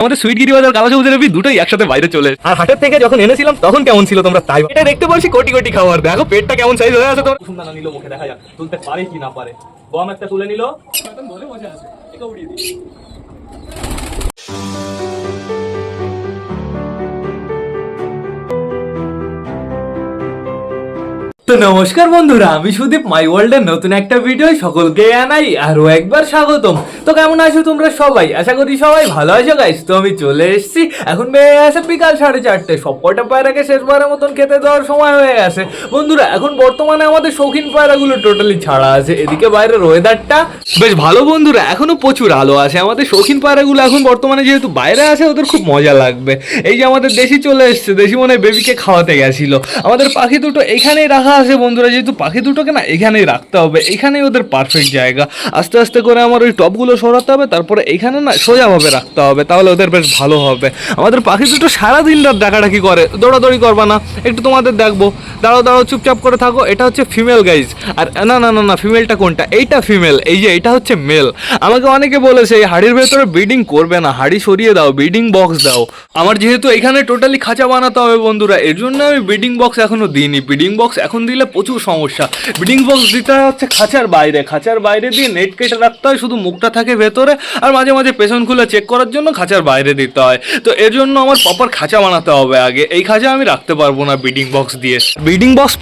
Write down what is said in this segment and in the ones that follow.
আমাদের সুইট গিরি বাজার কালো সবুজের বি দুটোই একসাথে বাইরে চলে আর হাটের থেকে যখন এনেছিলাম তখন কেমন ছিল তোমরা তাই এটা দেখতে পারছি কোটি কোটি খাওয়ার দেখো পেটটা কেমন সাইজ হয়ে আছে তোর। সুন্দর নিল মুখে দেখা যাক তুলতে পারে কি না পারে। বম একটা তুলে নিল। ধরে বসে আছে এটা উড়িয়ে দিই। তো নমস্কার বন্ধুরা, আমি সুদীপ মাই ওয়ার্ল্ডের নতুন একটা ভিডিও সকলকে জানাই আরও একবার স্বাগতম। তো কেমন আছো তোমরা সবাই? আশা করি সবাই ভালো আছো গাইস তো আমি চলে এসেছি। এখন বেড়ে গেছে বিকাল সাড়ে চারটে। সব কটা পায়রাকে শেষবারের মতন খেতে দেওয়ার সময় হয়ে গেছে। বন্ধুরা, এখন বর্তমানে আমাদের শৌখিন পায়রাগুলো টোটালি ছাড়া আছে। এদিকে বাইরের ওয়েদারটা বেশ ভালো বন্ধুরা, এখনও প্রচুর আলো আছে। আমাদের শৌখিন পায়রাগুলো এখন বর্তমানে যেহেতু বাইরে আছে, ওদের খুব মজা লাগবে। এই যে আমাদের দেশি চলে এসছে, দেশি মনে বেবিকে খাওয়াতে গেছিল। আমাদের পাখি দুটো এখানেই রাখা আছে বন্ধুরা, যেহেতু পাখি দুটোকে না এখানেই রাখতে হবে। এখানেই ওদের পারফেক্ট জায়গা। আস্তে আস্তে করে আমার ওই টপগুলো সরাতে হবে, তারপরে এইখানে না সোজাভাবে রাখতে হবে, তাহলে ওদের বেশ ভালো হবে। আমাদের পাখি দুটো সারাদিন রাত ডাকাডাকি করে, দৌড়াদৌড়ি করবা না। একটু তোমাদের দেখব। দাঁড়াও দাঁড়াও, চুপচাপ করে থাকো। এটা হচ্ছে ফিমেল গাইজ আর না না না না ফিমেলটা কোনটা? এইটা ফিমেল এই যে এটা হচ্ছে মেল আমাকে অনেকে বলেছে, এই হাড়ির ভেতরে ব্রিডিং করবে না। হাড়ি সরিয়ে দাও ব্রিডিং বক্স দাও। আমার যেহেতু এখানে টোটালি খাঁচা বানাতে হবে বন্ধুরা, এর জন্য আমি ব্রিডিং বক্স এখনও দিইনি। ব্রিডিং বক্স এখন দিলে প্রচুর সমস্যা। ব্রিডিং বক্স দিতে হচ্ছে খাঁচার বাইরে। খাঁচার বাইরে দিয়ে নেট কেটে রাখতে হয়, শুধু মুখটা থাকে ভেতরে আর মাঝে মাঝে পেছন খুলে চেক করার জন্য খাঁচার বাইরে দিতে হয়। তো এর জন্য আমার প্রপার খাঁচা বানাতে হবে আগে। এই খাঁচা আমি রাখতে পারব না ব্রিডিং বক্স দিয়ে। ব্রিডিং বক্স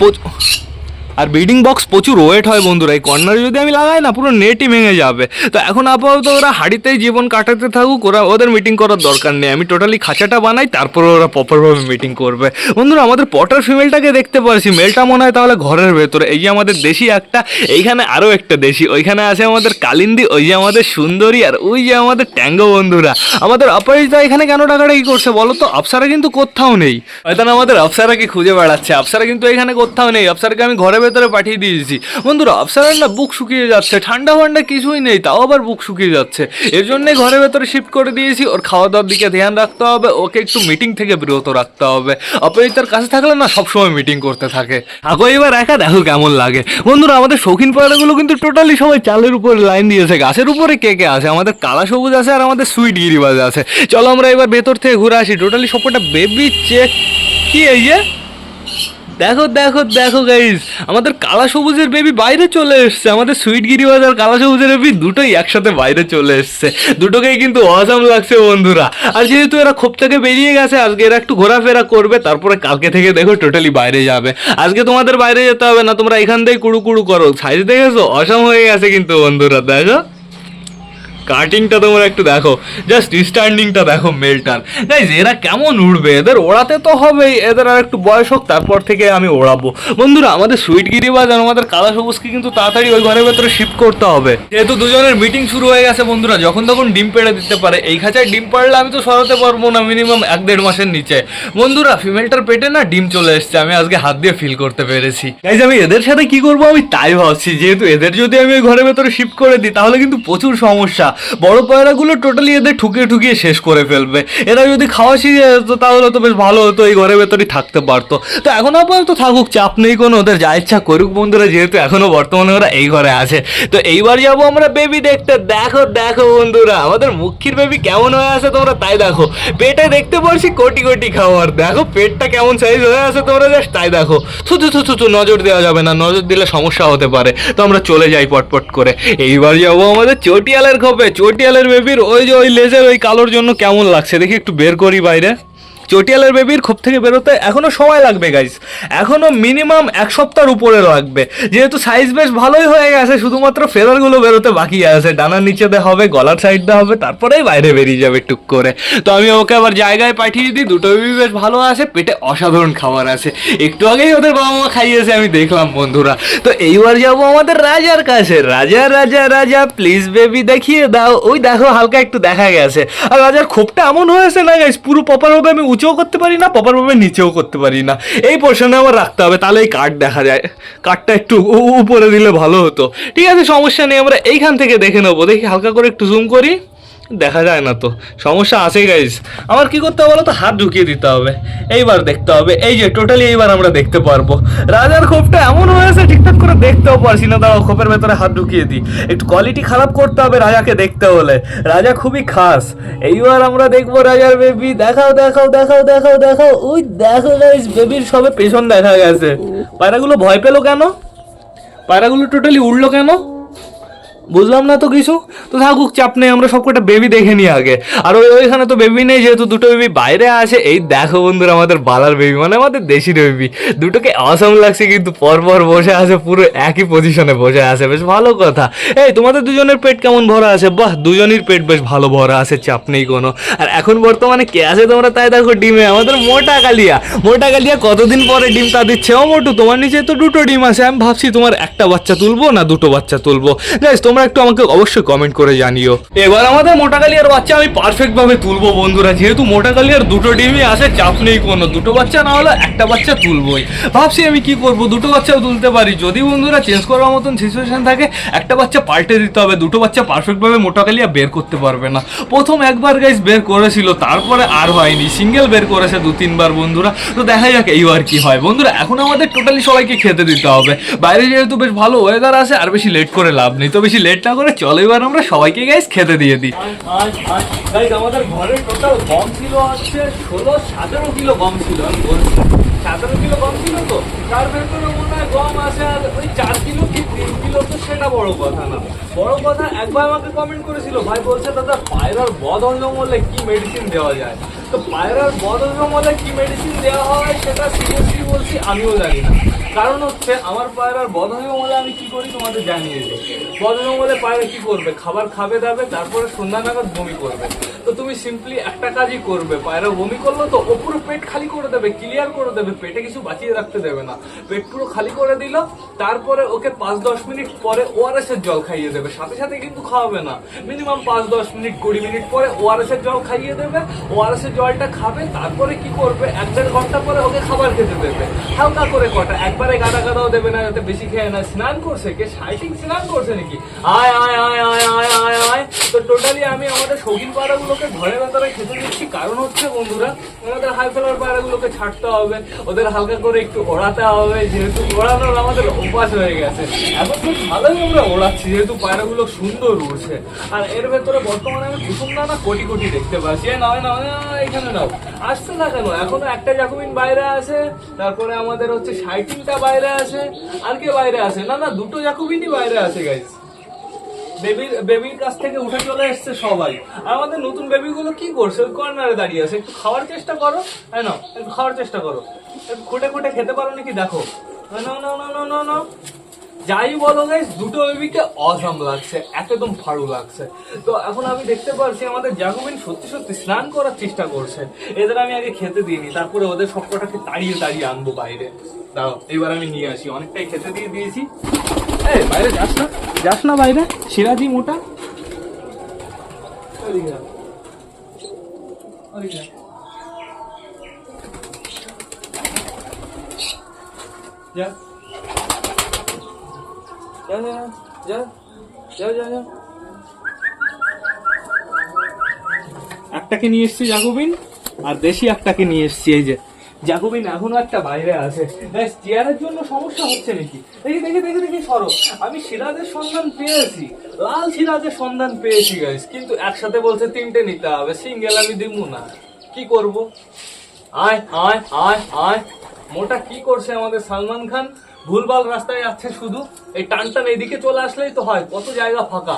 আর ব্রিডিং বক্স প্রচুর ওয়েট হয় বন্ধুরা, এই কর্নারে যদি আমি লাগাই না, পুরো নেটই ভেঙে যাবে। তো এখন আপাতত ওরা হাড়িতেই জীবন কাটাতে থাকুক, ওরা ওদের মিটিং করার দরকার নেই। আমি টোটালি খাঁচাটা বানাই, তারপর ওরা প্রপারভাবে মিটিং করবে। বন্ধুরা, আমাদের পটার ফিমেলটাকে দেখতে পারছি। মেলটা মনে হয় তাহলে ঘরের ভেতরে। এই যে আমাদের দেশি একটা, এইখানে আরও একটা দেশি। ওইখানে আছে আমাদের কালিন্দি, ওই যে আমাদের সুন্দরী, আর ওই যে আমাদের ট্যাঙ্গো বন্ধুরা। আমাদের অপরাজিতা এখানে কেন টাকাটা কি করছে বলো তো? আফসারা কিন্তু কোথাও নেই। হয়তো আমাদের আফসারাকে খুঁজে বেড়াচ্ছে। আফসারা কিন্তু এখানে কোথাও নেই। আফসারকে আমি ঘরে ভেতরে পাঠিয়ে দিয়েছি। বন্ধুরা আফসারের না বুক শুকিয়ে যাচ্ছে, ঠান্ডা ফান্ডা কিছুই নেই, তাও আবার বুক শুকিয়ে যাচ্ছে। এর জন্যই ঘরের ভেতরে শিফট করে দিয়েছি, ওর খাওয়া দাওয়ার দিকে ধ্যান রাখতে হবে, ওকে একটু মিটিং থেকে বিরত রাখতে হবে। অপরিতার কাছে থাকলে না সবসময় মিটিং করতে থাকে। আগো এবার একা, দেখো কেমন লাগে। বন্ধুরা, আমাদের শৌখিন পায়রাগুলো কিন্তু টোটালি সবাই চালের উপরে লাইন দিয়েছে, গাছের উপরে কে কে আছে? আমাদের কালা সবুজ আছে আর আমাদের সুইট গিরিবাজ আছে। চলো আমরা এবার ভেতর থেকে ঘুরে আসি টোটালি সবকটা বেবি চেক কি এই যে? দেখো দেখো দেখো গাইস আমাদের কালা সবুজের বেবি বাইরে চলে এসছে। আমাদের সুইট গিরিবাজ আর কালা সবুজের বেবি দুটোই একসাথে বাইরে চলে এসছে। দুটোকেই কিন্তু অসাম লাগছে, বন্ধুরা। আর যেহেতু এরা খোপ থেকে বেরিয়ে গেছে, আজকে এরা একটু ঘোরাফেরা করবে, তারপরে কালকে থেকে দেখো টোটালি বাইরে যাবে। আজকে তোমাদের বাইরে যেতে হবে না, তোমরা এখান থেকে কুড়ু কুড়ু করো। সাইজ দেখেছ? অসাম হয়ে গেছে কিন্তু, বন্ধুরা, দেখো। কাটিংটা তোমরা একটু দেখো। জাস্ট স্ট্যান্ডিংটা দেখো মেলটার। গাইজ এরা কেমন উড়বে? এদের ওড়াতে তো হবেই। এদের আর একটু বয়স হোক, তারপর থেকে আমি ওড়াবো। বন্ধুরা, আমাদের সুইট গিরিবাজ আর আমাদের কালা সবুজকে কিন্তু তাড়াতাড়ি ওই ঘরের ভেতরে শিফট করতে হবে। যেহেতু দুজনের মিটিং শুরু হয়ে গেছে, বন্ধুরা, যখন তখন ডিম পেড়ে দিতে পারে। এই খাঁচায় ডিম পাড়লে আমি তো সরাতে পারব না মিনিমাম এক দেড় মাসের নিচে। বন্ধুরা ফিমেলটার পেটে না ডিম চলে এসছে। আমি আজকে হাত দিয়ে ফিল করতে পেরেছি। গাইজ আমি এদের সাথে কি করব? আমি তাই ভাবছি। যেহেতু এদের যদি আমি ওই ঘরের ভেতরে শিফট করে দিই, তাহলে কিন্তু প্রচুর সমস্যা। বড় পায়রাগুলো টোটালি এদের ঠুকিয়ে ঠুকিয়ে শেষ করে ফেলবে। এরা যদি খাওয়া শিখে যেত তাহলে তো বেশ ভালো হতো, এই ঘরের ভেতরেই থাকতে পারতো। তো এখন আপাতত থাকুক, চাপ নেই কোনো, ওদের যা ইচ্ছা করুক বন্ধুরা, যেহেতু এখনও বর্তমানে ওরা এই ঘরে আছে। তো এইবার যাব আমরা বেবি দেখতে। দেখো দেখো বন্ধুরা, আমাদের মুখির বেবি কেমন হয়ে আছে তোমরা? তাই দেখো, পেটে দেখতে পারছি কোটি কোটি খাবার দেখো, পেটটা কেমন সাইজ হয়ে আছে তোমরা জাস্ট তাই দেখো। থুতু থুতু থু নজর দেওয়া যাবে না, নজর দিলে সমস্যা হতে পারে। তো আমরা চলে যাই পটপট করে। এইবার যাব আমাদের চটিয়ালের খোপে চটিয়ালের বেবির ওই যে ওই লেজের ওই কালোর জন্য কেমন লাগছে? দেখি একটু বের করি বাইরে। চটিয়ালের বেবির খোপ থেকে বেরোতে এখনও সময় লাগবে গাইস এখনও মিনিমাম এক সপ্তাহের উপরে লাগবে। যেহেতু সাইজ বেশ ভালোই হয়ে গেছে, শুধুমাত্র ফেদারগুলো বেরোতে বাকি আছে। ডানার নিচেতে হবে, গলার সাইড সাইডটা হবে, তারপরেই বাইরে বেরিয়ে যাবে টুক করে। তো আমি ওকে আবার জায়গায় পাঠিয়ে দিই, দুটো বেবি বেশ ভালো আছে, পেটে অসাধারণ খাবার আছে। একটু আগেই ওদের বাবা মা খাইয়েছে, আমি দেখলাম বন্ধুরা। তো এইবার যাব আমাদের রাজার কাছে। রাজা রাজা রাজা প্লিজ বেবি দেখিয়ে দাও। ওই দেখো, হালকা একটু দেখা গেছে। আর রাজার খোপটা এমন হয়েছে না গাইস পুরো প্রপারভাবে আমি উঁচুও করতে পারি না প্রপারভাবে নিচেও করতে পারি না। এই পোর্শনে আমার রাখতে হবে, তাহলে এই কাঠ দেখা যায়। কাঠটা একটু উপরে দিলে ভালো হতো। ঠিক আছে, সমস্যা নেই, আমরা এইখান থেকে দেখে নেব। দেখি হালকা করে একটু জুম করি। দেখা যায় না তো। সমস্যা আছে গাইস আমার কি করতে হবে বলো তো হাত ঢুকিয়ে দিতে হবে। এইবার দেখতে হবে। এই যে টোটালি এইবার আমরা দেখতে পারব। রাজার খোপটা এমন হয়েছে, ঠিকঠাক করে দেখতেও পারছি না। দাঁড়াও, খোপের ভেতরে হাত ঢুকিয়ে দিই। একটু কোয়ালিটি খারাপ করতে হবে রাজাকে দেখতে হলে। রাজা খুবই খাস। এইবার আমরা দেখব রাজার বেবি দেখাও দেখাও দেখাও দেখাও দেখাও। ওই দেখো গাইস বেবির সবে পেছন দেখা গেছে। পায়রাগুলো ভয় পেল কেন? পায়রাগুলো টোটালি উড়লো কেন? বুঝলাম না তো কিছু? তো থাকুক, চাপ নেই, আমরা সবকটা বেবি দেখে নিই আগে। আর ওই ওইখানে তো বেবি নেই, যেহেতু দুটো বেবি বাইরে আছে, এই দেখো বন্ধুরা আমাদের বালার বেবি মানে আমাদের দেশি বেবি দুটোকে অসম লাগছে কিন্তু পরপর বসে আছে, পুরো একই পজিশনে বসে আছে, বেশ ভালো কথা। এই, তোমাদের দুজনের পেট কেমন ভরা আছে? বাহ, দুজনের পেট বেশ ভালো ভরা আছে, চাপ নেই কোনো। আর এখন বর্তমানে কে আছে তোমরা তাই দেখো ডিমে? আমাদের মোটা কালিয়া। মোটা কালিয়া কতদিন পরে ডিম তা দিচ্ছে? ও মোটু, তোমার নিচে তো দুটো ডিম আছে। আমি ভাবছি তোমার একটা বাচ্চা তুলবো না দুটো বাচ্চা তুলবো? গাইস তোমরা একটু আমাকে অবশ্যই কমেন্ট করে জানিও। এবার আমাদের মোটা কালিয়ার বাচ্চা আমি পারফেক্ট ভাবে তুলবো বন্ধুরা। যেহেতু মোটা কালিয়ার দুটো ডিমই আছে, চাপ নেই কোনো। দুটো বাচ্চা না হলে একটা বাচ্চা তুলবোই। ভাবছি আমি কি করব? দুটো বাচ্চাও তুলতে পারি। যদি বন্ধুরা চেঞ্জ করার মতন সিচুয়েশন থাকে, একটা বাচ্চা পাল্টে দিতে হবে। দুটো বাচ্চা পারফেক্ট ভাবে মোটা কালিয়া বের করতে পারবে না। প্রথম একবার গাইস বের করেছিল, তারপরে আর হয়নি। সিঙ্গেল বের করেছে দু, তিনবার বন্ধুরা। তো দেখা যাক এইবার কি হয়। বন্ধুরা, এখন আমাদের টোটালি সবাইকে খেতে দিতে হবে। বাইরে যেহেতু বেশ ভালো ওয়েদার আছে, আর বেশি লেট করে লাভ নেই। তো বেশি লেট না করে চলো, এবার আমরা সবাইকে গাইস খেতে দিয়ে দিই। আমাদের ঘরে টোটাল গম ছিল হচ্ছে ষোলো, সতেরো কিলো গম ছিল, আমি বলছি। সতেরো কিলো গম ছিল তো? তার ভেতরে মনে হয় গম আছে আর ওই চার কিলো কি তিন কিলো তো সেটা বড় কথা না। বড় কথা একবার আমাকে কমেন্ট করেছিল, ভাই, বলছে দাদা, পায়রার বদ হজম হলে কি মেডিসিন দেওয়া যায়? তো পায়রার বদ হজম হলে কি মেডিসিন দেওয়া হয় সেটা সিরিয়াসলি বলছি, আমিও জানি না। কারণ হচ্ছে আমার পায়রার বদ হজম আমি কি করি তোমাদের জানিয়ে দিই। বদ হজম পায়রা কি করবে? খাবার খাবে দাবে, তারপরে সন্ধ্যা নাগাদ বমি করবে। তো তুমি সিম্পলি একটা কাজই করবে, পায়রা বমি করল তো ও পেট খালি করে দেবে ক্লিয়ার করে দেবে, পেটে কিছু বাঁচিয়ে রাখতে দেবে না। পেট পুরো খালি করে দিল, তারপরে ওকে পাঁচ দশ মিনিট পরে ওআরএস এর জল খাইয়ে দেবে। সাথে সাথে কিন্তু খাওয়াবে না। মিনিমাম পাঁচ দশ মিনিট, কুড়ি মিনিট পরে ওআরএস এর জল খাইয়ে দেবে। ওআরএস এর জলটা খাবে, তারপরে কি করবে? এক দেড় ঘণ্টা পরে ওকে খাবার খেতে দেবে। হালকা করে কটা, একবারে গাদা গাদাও দেবে না যাতে বেশি খেয়ে না। স্নান করছে কে? সাইটিং স্নান করছে নাকি? আয় আয় আয় আয় আয় আয় আয়। তো টোটালি আমি আমাদের শৌখিন পাড়াগুলোকে ঘরে ভেতরে খেতে দিচ্ছি। কারণ হচ্ছে বন্ধুরা, আমাদের হাই ফেলার পায়রাগুলোকে ছাড়তে হবে, ওদের হালকা করে একটু ওড়াতে হবে, যেহেতু ওড়ানোর আমাদের অভ্যাস হয়ে গেছে। এখন খুব ভালোই আমরা ওড়াচ্ছি, যেহেতু পায়রাগুলো সুন্দর উড়ছে। আর এর ভেতরে বর্তমানে আমি কুসুম দানা কোটি কোটি দেখতে পাচ্ছি। নয় নয় এখানে নাও। আসছে না কেন? এখনও একটা জাকুমিন বাইরে আছে, তারপরে আমাদের হচ্ছে সাইটিংটা বাইরে আছে। আর কে বাইরে আছে? না না, দুটো জাকুমিনই বাইরে আছে গাইস বেবির বেবির কাছ থেকে উঠে চলে এসছে সবাই। আমাদের নতুন বেবিগুলো কি করছে? ওই কর্নারে দাঁড়িয়ে আছে। একটু খাওয়ার চেষ্টা করো। হ্যাঁ না একটু খাওয়ার চেষ্টা করো। খুঁটে খুঁটে খেতে পারো নাকি? দেখো। না না না না না যাই বলো গাইস দুটো বেবিকে অসাম লাগছে, একদম ফাড়ু লাগছে। তো এখন আমি দেখতে পারছি আমাদের জাগুবিন সত্যি সত্যি স্নান করার চেষ্টা করছে। এদের আমি আগে খেতে দিইনি, তারপরে ওদের সবকটাকে তাড়িয়ে তাড়িয়ে আনব বাইরে। দাঁড়াও, এবার আমি নিয়ে আসি। অনেকটাই খেতে দিয়ে দিয়েছি। বাইরে যাস না যাস না বাইরে, সিরাজি মোটা যা। যা। যা যা যা যা একটাকে নিয়ে এসছি জাকুবিন আর দেশি একটাকে নিয়ে এসছি, এই যে জাকুবিন এখনও একটা বাইরে আছে। চেয়ারের জন্য সমস্যা হচ্ছে নাকি? দেখি দেখি দেখি দেখি, সরো। আমি সিরাজের সন্ধান পেয়েছি। লাল সিরাজের সন্ধান পেয়েছি গাইস কিন্তু একসাথে বলছে তিনটে নিতে হবে। সিঙ্গেল আমি দিব না। কি করব? আয় আয় আয় আয়। মোটা কি করছে আমাদের সালমান খান? ভুলভাল রাস্তায় যাচ্ছে শুধু। এই টান টান এইদিকে চলে আসলেই তো হয়, কত জায়গা ফাঁকা।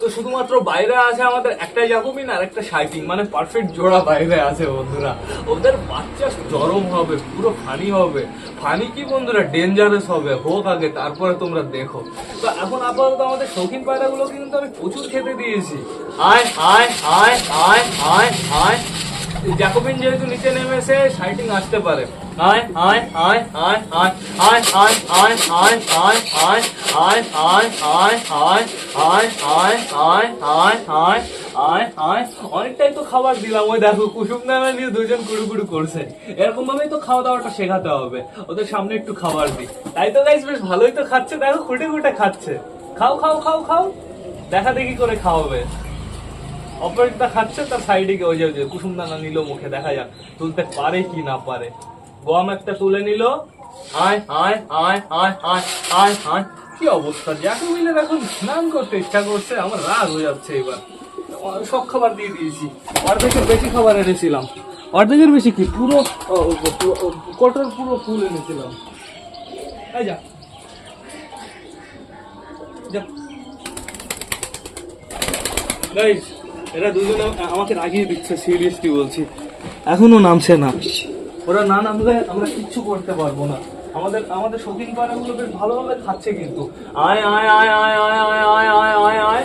তো শুধুমাত্র বাইরে আছে আমাদের একটা জাকুমিন আর একটা সাইটিং মানে পারফেক্ট জোড়া বাইরে আছে বন্ধুরা। ওদের বাচ্চা জরম হবে, পুরো ফানি হবে। ফানি কি বন্ধুরা ডেঞ্জারাস হবে, হোক আগে, তারপরে তোমরা দেখো। তো এখন আপাতত আমাদের শৌখিন পায়রাগুলো কিন্তু আমি প্রচুর খেতে দিয়েছি। আয় আয় আয় আয় আয় আয়। জ্যাকোবিন যেহেতু নিচে নেমেছে সাইটিং আসতে পারে। আয় আয় আয় আয় আয় অনেকটাই তো খাবার দিলাম ওই দেখো কুসুম নিয়ে দুজন কুড়ু কুড়ু করছে এরকম ভাবেই তো খাওয়া দাওয়াটা শেখাতে হবে ওদের সামনে একটু খাবার দিই তাই তো গাইস বেশ ভালোই তো খাচ্ছে দেখো খুঁটে খুঁটে খাচ্ছে খাও খাও খাও খাও দেখা দেখি করে খাওয়াবে অপারেটটা খাচ্ছে তার সাইডে গিয়ে ওই যে কুসুম দানা নিল মুখে দেখা যাক তুলতে পারে কি না পারে গম একটা তুলে নিল। আয় আয় আয় আয় আয় আয় আয় কি অবস্থা জ্যাকুমিনের এখন স্নান করতে ইচ্ছা করছে আমার রাগ হয়ে যাচ্ছে এবার। সব খাবার দিয়ে দিয়েছি। অর্ধেকের বেশি খাবার এনেছিলাম। অর্ধেকের বেশি কি? পুরো ও, পুরো, ফুল এনেছিলাম। এই যা। এরা দুজনে আমাকে রাগিয়ে দিচ্ছে সিরিয়াসলি বলছি। এখনও নামছে না। ওরা না নামলে আমরা কিচ্ছু করতে পারব না আমাদের আমাদের শৌখিন পাড়াগুলো বেশ ভালোভাবে খাচ্ছে কিন্তু আয় আয় আয় আয় আয় আয় আয় আয় আয় আয়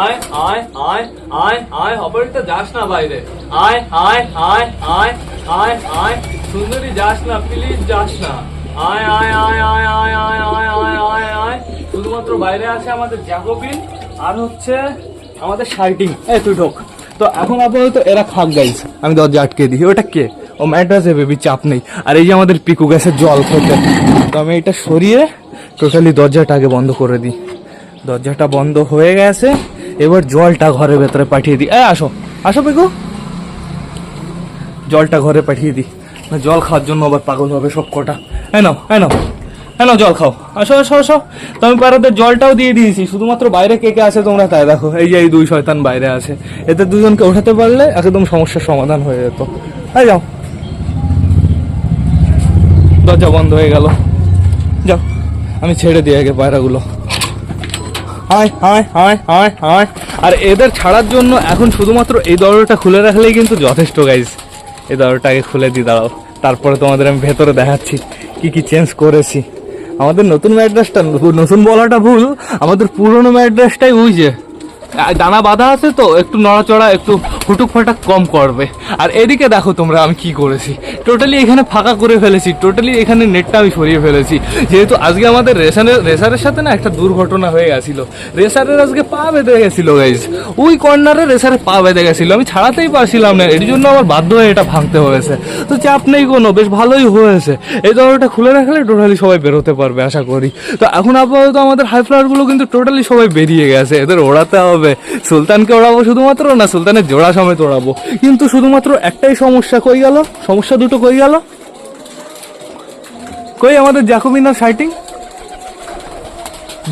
আয় আয় আয় আয় আয় অপারেটর যাস না বাইরে আয় আয় আয় আয় আয় আয় সুন্দরী যাস না প্লিজ যাস না আয় আয় আয় আয় আয় আয় আয় আয় আয় আয় শুধুমাত্র বাইরে আছে আমাদের জ্যাকোবিন আর হচ্ছে আমাদের শার্টিং এই তুই ঢোক তো এখন আপাতত এরা খাক গাইস আমি দরজা আটকে দিই ওটা কে ও ম্যাড্রাসে বেবি, চাপ নেই। আর এই যে আমাদের পিকু গ্যাসে জল খেতে। তো আমি এটা সরিয়ে টোটালি দরজাটা আগে বন্ধ করে দিই। দরজাটা বন্ধ হয়ে গেছে, এবার জলটা ঘরের ভেতরে পাঠিয়ে দিই। এই আসো। আসো, পিকু। জলটা ঘরে পাঠিয়ে দিই। জল খাওয়ার জন্য আবার পাগল হবে সব কটা। হ্যাঁ নাও হ্যাঁ নাও। হ্যাঁ নাও, জল খাও। আসো আসো আসো। তো আমি পাড়াতে জলটাও দিয়ে দিয়েছি। শুধুমাত্র বাইরে কে কে আছে তোমরা তাই দেখো। এই যে এই দুই শয়তান বাইরে আছে। এতে দুজনকে ওঠাতে পারলে একদম সমস্যার সমাধান হয়ে যেত। হ্যাঁ যাও। দরজা বন্ধ হয়ে গেল। যাও, আমি ছেড়ে দিই আগে পায়রাগুলো। হায় হায় হায় হায় হায়। আর এদের ছাড়ার জন্য এখন শুধুমাত্র এই দরজাটা খুলে রাখলেই কিন্তু যথেষ্ট গাইজ এই দরজাটাকে খুলে দিয়ে দাঁড়াও। তারপরে তোমাদের আমি ভেতরে দেখাচ্ছি কি কি চেঞ্জ করেছি। আমাদের নতুন ম্যাড্রেসটা নতুন বলাটা ভুল, আমাদের পুরনো ম্যাড্রেসটাই বুঝছে দানা বাঁধা আছে তো, একটু নড়াচড়া, একটু ফুটুক ফাটাক কম করবে। আর এদিকে দেখো তোমরা আমি কি করেছি। টোটালি এখানে ফাঁকা করে ফেলেছি। টোটালি এখানে নেটটা আমি সরিয়ে ফেলেছি। যেহেতু আজকে আমাদের রেসারের রেসারের সাথে না একটা দুর্ঘটনা হয়ে গেছিল। রেসারের আজকে পা বেঁধে গেছিল গাইজ ওই কর্নারে রেসারে পা বেঁধে গেছিল। আমি ছাড়াতেই পারছিলাম না। এর জন্য আমার বাধ্য হয়ে এটা ভাঙতে হয়েছে। তো চাপ নেই কোনো, বেশ ভালোই হয়েছে। এই দরজাটা খুলে রাখলে টোটালি সবাই বেরোতে পারবে, আশা করি। তো এখন আপাতত আমাদের হাই ফ্লাওয়ারগুলো কিন্তু টোটালি সবাই বেরিয়ে গেছে। এদের ওড়াতে হবে। সুলতানকে ওড়াবো শুধুমাত্র না, সুলতানের জোড়া সমেত ওড়াবো। কিন্তু শুধুমাত্র একটাই সমস্যা কই গেল? সমস্যা দুটো কই গেল? কই আমাদের জ্যাকোবিনা সাইটিং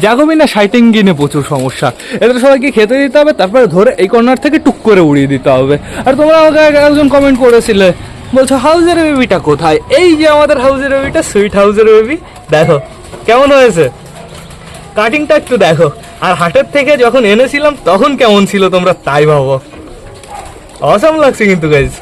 জাগোবিনা সাইটিং গিনে প্রচুর সমস্যা। এদের সবাইকে খেতে দিতে হবে, তারপরে ধরে এই কর্নার থেকে টুক করে উড়িয়ে দিতে হবে। আর তোমরা আমাকে একজন কমেন্ট করেছিলে, বলছো হাউজের বেবিটা কোথায়? এই যে আমাদের হাউজের বেবিটা সুইট হাউজের বেবি দেখো, কেমন হয়েছে? কাটিংটা একটু দেখো। আর হাটের থেকে যখন এনেছিলাম, তখন কেমন ছিল তোমরা তাই ভাবো। অসম লাগছে কিন্তু গাইজ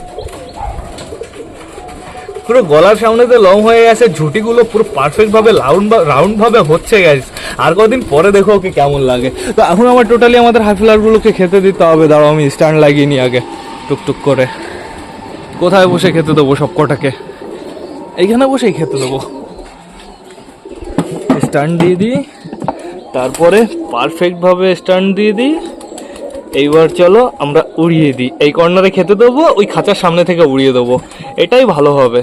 পুরো গলার সামনেতে লং হয়ে গেছে, ঝুটিগুলো পুরো পারফেক্ট ভাবে রাউন্ড রাউন্ড ভাবে হচ্ছে গাইজ আর কদিন পরে দেখো ওকে কেমন লাগে। তো এখন আমার টোটালি আমাদের হাফিলারগুলোকে খেতে দিতে হবে। দাঁড়াও, আমি স্ট্যান্ড লাগিয়ে নিই আগে, টুকটুক করে। কোথায় বসে খেতে দেবো সব কটাকে? এইখানে বসেই খেতে দেবো। স্ট্যান্ড দিয়ে দিই। তারপরে পারফেক্টভাবে স্ট্যান্ড দিয়ে দিই। এইবার চলো, আমরা উড়িয়ে দিই। এই কর্নারে খেতে দেবো, ওই খাঁচার সামনে থেকে উড়িয়ে দেবো। এটাই ভালো হবে।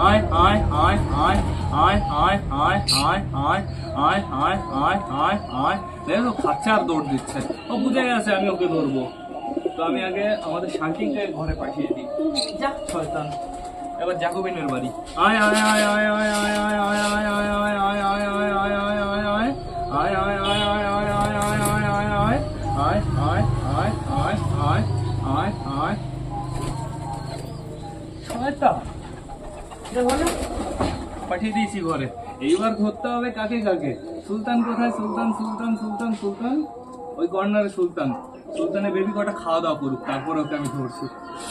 আয় আয় আয় আয় আয় আয় আয় আয় আয় আয় আয় আয় আয় আয় দেখো খাচ্ছে আর দৌড় দিচ্ছে ও বুঝে গেছে আমি ওকে ধরবো তো আমি আগে আমাদের শান্তিকে ঘরে পাঠিয়ে দিই যা শয়তান এবার জাকবিনের বাড়ি আয় আয় আয় আয় আয় আয় আয় আয় আয় আয় আয় আয় আয় পাঠিয়ে দিয়েছি ঘরে। এইবার ধরতে হবে কাকে কাকে? সুলতান কোথায়? সুলতান সুলতান সুলতান সুলতান? ওই কর্নারে সুলতান। সুলতানের বেবি কটা খাওয়া দাওয়া করুক, তারপরে ওকে আমি ধরছি।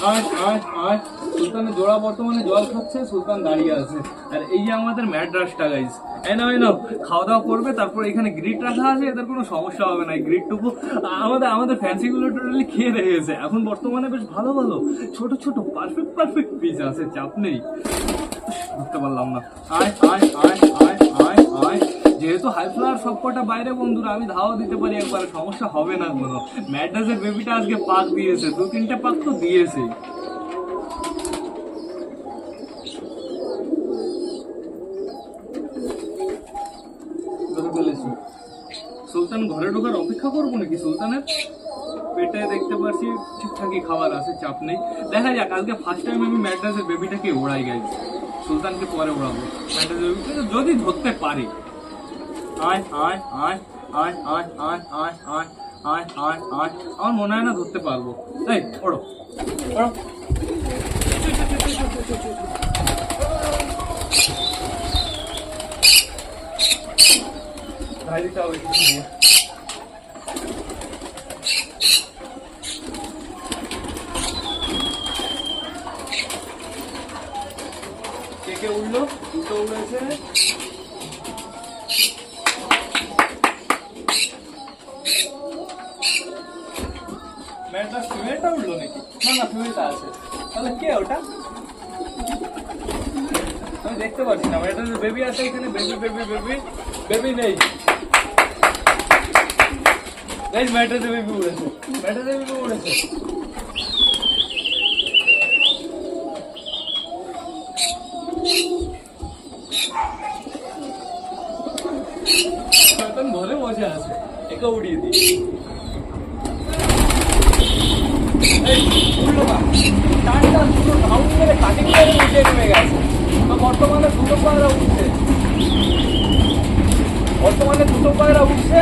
আয় আয় আয় সুলতানের জোড়া বর্তমানে জল খাচ্ছে, সুলতান দাঁড়িয়ে আছে। আর এই যে আমাদের ম্যাড্রাসটা নাও, এই নাও। খাওয়া দাওয়া করবে, তারপর এখানে গ্রিড রাখা আছে, এদের কোনো সমস্যা হবে না গ্রিডটুকু আমাদের আমাদের ফ্যান্সিগুলো টোটালি খেয়ে রেখেছে এখন বর্তমানে বেশ ভালো ভালো। ছোট ছোট পারফেক্ট পারফেক্ট পিস আছে, চাপ নেই। বুঝতে পারলাম না। আয় আয় আয় আয় আয় আয়। যেহেতু হাই ফ্লাওয়ার সবকটা বাইরে বন্ধুরা, আমি ধাওয়া দিতে পারি একবারে, সমস্যা হবে না কোনো। ম্যাড্রাসের বেবিটা আজকে পাক দিয়েছে, দু তিনটে পাক তো দিয়েছে। সুলতান ঘরে ঢোকার অপেক্ষা করব নাকি? সুলতানের পেটে দেখতে পাচ্ছি ঠিকঠাকই খাবার আছে, চাপ নেই। দেখা যাক, আজকে ফার্স্ট টাইম আমি ম্যাড্রাসের বেবিটাকে ওড়াই গেছি সুলতানকে পরে উড়াবো যদি ধরতে পারি আয় আয় আয় আয় আয় আয় আয় আয় আয় আয় আয় আমার মনে হয় না ধরতে পারব তাই ওড়ো ওড়ো ধাই দিতে হবে কিছু দিয়ে কে কে উঠল দুটো উঠেছে ম্যানটা ফিমেলটা উঠল নাকি না না ফিমেলটা আছে তাহলে কে ওটা আমি দেখতে পাচ্ছি না ম্যাটার বেবি আছে এখানে বেবি বেবি বেবি বেবি নেই গাইস ম্যাটার বেবি উড়েছে ম্যাটার বেবি উড়েছে শয়তান ঘরে বসে আছে একে উড়িয়ে দিই টানটা পায়রা উঠছে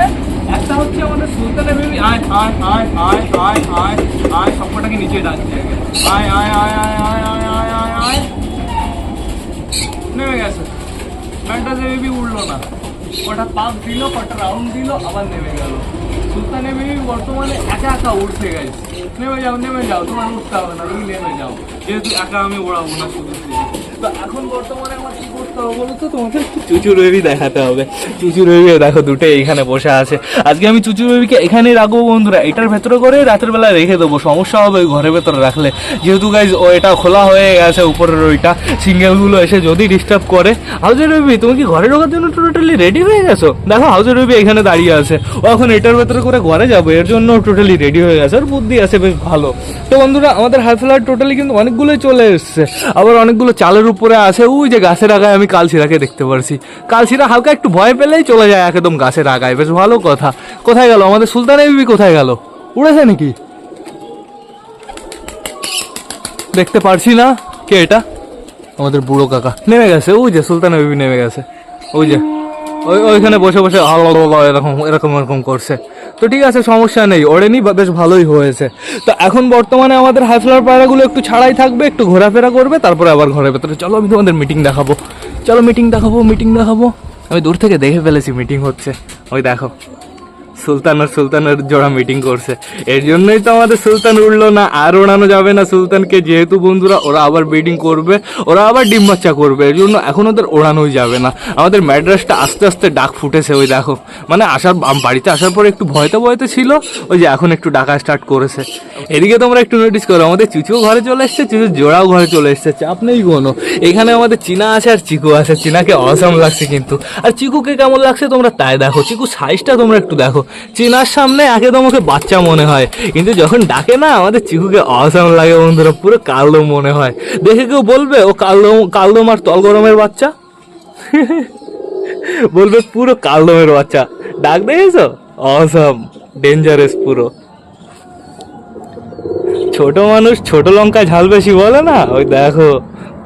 একটা হচ্ছে আমাদের সুলতানের বেবি আয় আয় আয় আয় আয় আয় আয় সবকটাকে নিচে ডাকছে আয় আয় আয় আয় আয় আয় আয় আয় আয় নেমে গেছে ম্যান্টাসের বেবি উঠল না কটা পাক দিল, কটা রাউন্ড দিল, আবার নেমে গেল। সুলতানের বেবি বর্তমানে একা একা উঠতে গেছে নেমে যাও নেমে যাও, তোমার উঠতে হবে না, তুমি নেমে যাও। যেহেতু একা আমি ওড়াবো না, শুধু তো? এসে যদি ডিস্টার্ব করে। হাউজের বেবি তুমি কি ঘরে ঢোকার জন্য টোটালি রেডি হয়ে গেছো? দেখো হাউজের বেবি এখানে দাঁড়িয়ে আছে। ও এখন এটার ভেতরে করে ঘরে যাব। এর জন্য টোটালি রেডি হয়ে গেছে। আর বুদ্ধি আছে বেশ ভালো। তো বন্ধুরা, আমাদের হাই টোটালি কিন্তু অনেকগুলোই চলে এসছে। আবার অনেকগুলো চালের উপরে আসে, ওই যে গাছের আগায় আমি কালশিরাকে দেখতে পারছি। কালশিরা হালকা একটু ভয় পেলেই চলে যায় একদম গাছের আগায়। বেশ ভালো কথা। কোথায় গেল? আমাদের সুলতান বিবি কোথায় গেল? উড়েছে নাকি? দেখতে পারছি না। কে এটা? আমাদের বুড়ো কাকা। নেমে গেছে, ওই যে সুলতান বিবি নেমে গেছে। ওই যে। ওই ওইখানে বসে বসে এরকম এরকম এরকম করছে। তো ঠিক আছে, সমস্যা নেই, ওড়েনি, বা- বেশ ভালোই হয়েছে। তো এখন বর্তমানে আমাদের হাই ফ্লাওয়ার পায়রাগুলো একটু ছাড়াই থাকবে, একটু ঘোরাফেরা করবে, তারপরে আবার ঘরের ভেতরে। চলো, আমি তোমাদের মিটিং দেখাবো। চলো মিটিং দেখাবো মিটিং দেখাবো। আমি দূর থেকে দেখে ফেলেছি মিটিং হচ্ছে। ওই দেখো। সুলতান আর সুলতানের জোড়া মিটিং করছে। এর জন্যই তো আমাদের সুলতান উঠল না, আর ওড়ানো যাবে না সুলতানকে। যেহেতু বন্ধুরা, ওরা আবার ব্রিডিং করবে, ওরা আবার ডিম বাচ্চা করবে, এর জন্য এখন ওদের ওড়ানোই যাবে না। আমাদের ম্যাড্রাসটা আস্তে আস্তে ডাক ফুটেছে ওই দেখো। মানে আসার বাড়িতে আসার পরে একটু ভয়তে ভয়তে ছিল, ওই যে এখন একটু ডাকা স্টার্ট করেছে। এদিকে তোমরা একটু নোটিস করো, আমাদের চুচুও ঘরে চলে এসছে, চুচুর জোড়াও ঘরে চলে এসছে। চাপ নেই কোনো। এখানে আমাদের চিনা আছে আর চিকু আছে। চিনাকে অসম লাগছে কিন্তু। আর চিকুকে কেমন লাগছে তোমরা তাই দেখো। চিকু সাইজটা তোমরা একটু দেখো। চিনার সামনে একে তোমাকে বাচ্চা মনে হয়, কিন্তু যখন ডাকে না, আমাদের চিকুকে অসম লাগে বন্ধুরা, পুরো কালো মনে হয়। দেখে কেউ বলবে, ও কালো কালদম আর তল গরমের বাচ্চা? বলবে, পুরো কালদমের বাচ্চা। ডাক দেখেছ অসম ডেঞ্জারাস পুরো। ছোট মানুষ ছোট লঙ্কা ঝাল বেশি বলে না? ওই দেখো।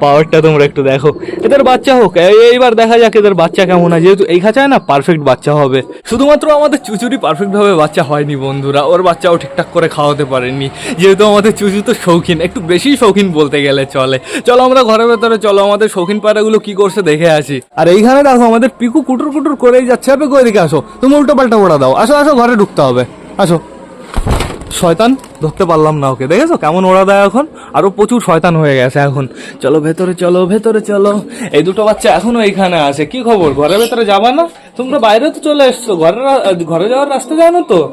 পাওয়ারটা তোমরা একটু দেখো। এদের বাচ্চা হোক, এই- এইবার দেখা যাক এদের বাচ্চা কেমন হয়। যেহেতু এই খাঁচায় না পারফেক্ট বাচ্চা হবে। শুধুমাত্র আমাদের চুচুরি পারফেক্ট ভাবে বাচ্চা হয়নি বন্ধুরা। ওর বাচ্চাও ঠিকঠাক করে খাওয়াতে পারেনি। যেহেতু আমাদের চুচু তো শৌখিন, একটু বেশি শৌখিন বলতে গেলে চলে। চলো আমরা ঘরের ভেতরে, চলো আমাদের শৌখিন পায়রাগুলো কি করছে দেখে আসি। আর এইখানে দেখো, আমাদের পিকু কুটুর কুটুর করেই যাচ্ছে। হবে কই দিকে আসো, তুমি উল্টো পাল্টা ওড়া দাও। আসো আসো, ঘরে ঢুকতে হবে। আসো। শয়তান, ধরতে পারলাম না ওকে। দেখেছ? কেমন ওরা দেয় এখন? আরও প্রচুর শয়তান হয়ে গেছে এখন। চলো, ভেতরে চলো ভেতরে চলো। এই দুটো বাচ্চা এখনও এইখানে আছে। কি খবর? ঘরের ভেতরে যাবা না? তোমরা বাইরে তো চলে এসছো। ঘরের ঘরে যাওয়ার রাস্তা জানো তো?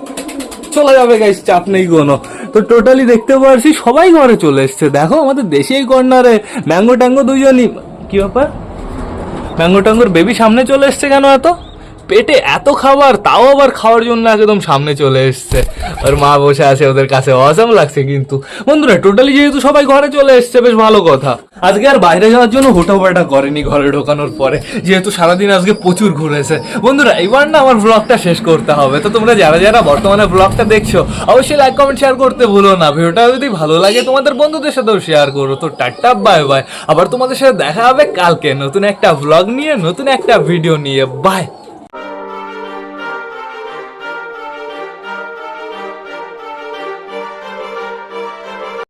চলে যাবে গাইস চাপ নেই কোনো। তো টোটালি দেখতে পারছি সবাই ঘরে চলে এসছে। দেখো, আমাদের দেশেই কর্নারে। ম্যাঙ্গো ট্যাঙ্গো দুজনই কি ব্যাপার? ম্যাঙ্গো ট্যাঙ্গোর বেবি সামনে চলে এসছে কেন এত? পেটে এত খাবার, তাও আবার খাওয়ার জন্য একদম সামনে চলে এসছে। ওর মা বসে আছে ওদের কাছে। অসাম লাগছে কিন্তু। বন্ধুরা টোটালি যেহেতু সবাই ঘরে চলে এসছে, বেশ ভালো কথা। আজকে আর বাইরে যাওয়ার জন্য হোটাপাটা করেনি ঘরে ঢোকানোর পরে। যেহেতু সারাদিন আজকে প্রচুর ঘুরেছে। বন্ধুরা এবার না আমার ব্লগটা শেষ করতে হবে। তো তোমরা যারা যারা বর্তমানে ব্লগটা দেখছ, অবশ্যই লাইক কমেন্ট শেয়ার করতে ভুলো না। ভিডিওটা যদি ভালো লাগে, তোমাদের বন্ধুদের সাথেও শেয়ার করো। তো টাটা বাই বাই আবার তোমাদের সাথে দেখা হবে কালকে। নতুন একটা ব্লগ নিয়ে, নতুন একটা ভিডিও নিয়ে। বাই